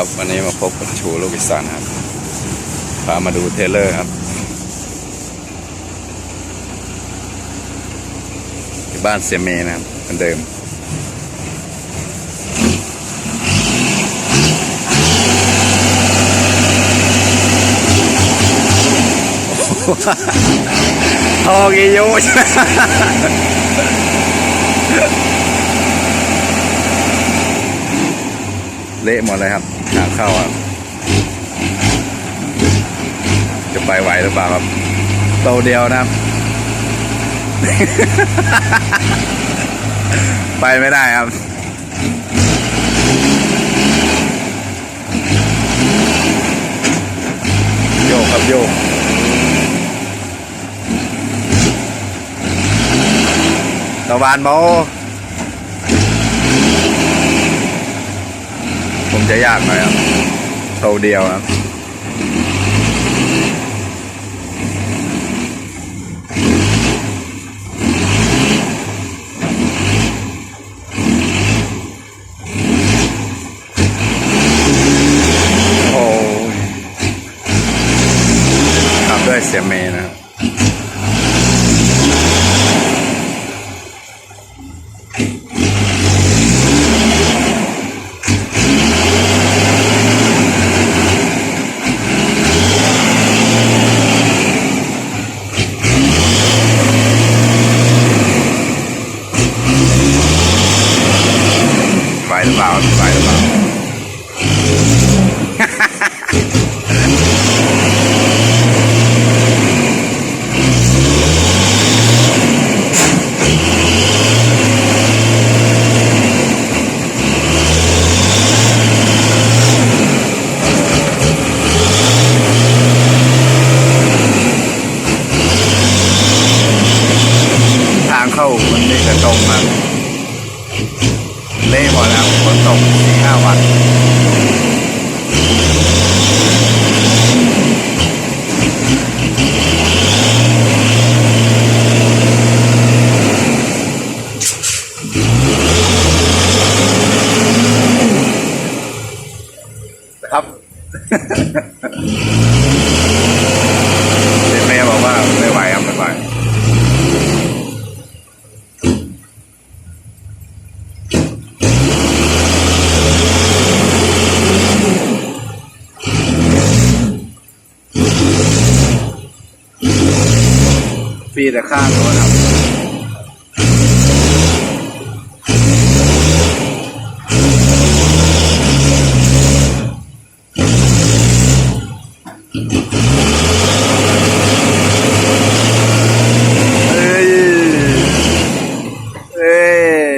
ครับ วันนี้มาพบกับชูลูกอีสานครับ พามาดูเทเลอร์ครับ ที่บ้านเสียเมนะครับเหมือนเดิมทองอีโยชเละหมดเลยครับ ทางเข้าอะจะไปไหวหรือเปล่าครับโตเดียวนะครับ ไปไม่ได้ครับโยกครับโยกตะวันโมผ จะยากหน่อยครับโตเดียวครับโอ้ทำด้วยเสียเมนะครับ ไหวหรือเปล่าไหวหรือเปล่า ทางเข้ามันนี่จะตรงมาเละหม ดแล้วฝนตกสี่ห้าวันครับ เด็กแม่บอกว่าไม่ไหวครับไม่ไหว ฟ รีแต่ข้างโน้นครับเอ้ยเอ้ย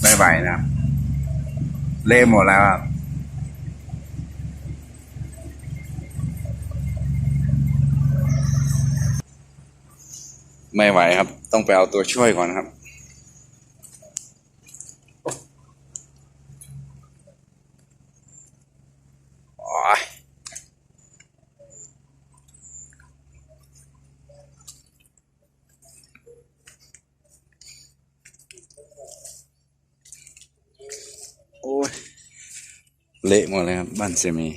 ไม่ไหวนะครับ เละหมดแล้วครับไม่ไหวครับ ต้องไปเอาตัวช่วยก่อนครับ โอ้ย เละหมดเลยครับ บ้านเซมี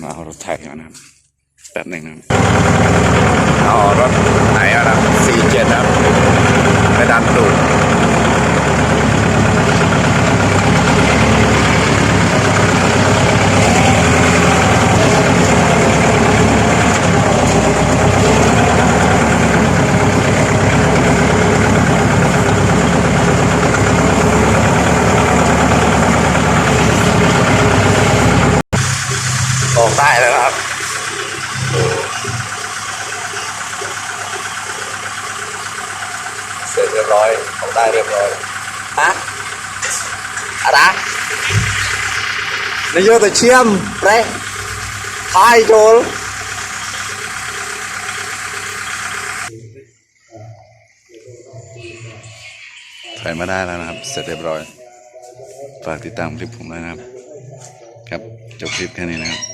มาเอารถไถก่อนนะครับแป๊บหนึ่งนะครับเอารถไหนอะครับสี่เจ็ดครับไปดันตูดออกได้แล้วนะครับ เสร็จเรี ยบร้อยออกได้เรียบร้อยฮะอะไรนายโยแต่เชื่อมเปรทายโจลถอยมาได้แล้วนะครับ เสร็จเรียบร้อย ฝากติดตามคลิปผมด้วยนะครับ ครับ จบคลิปแค่นี้นะครับ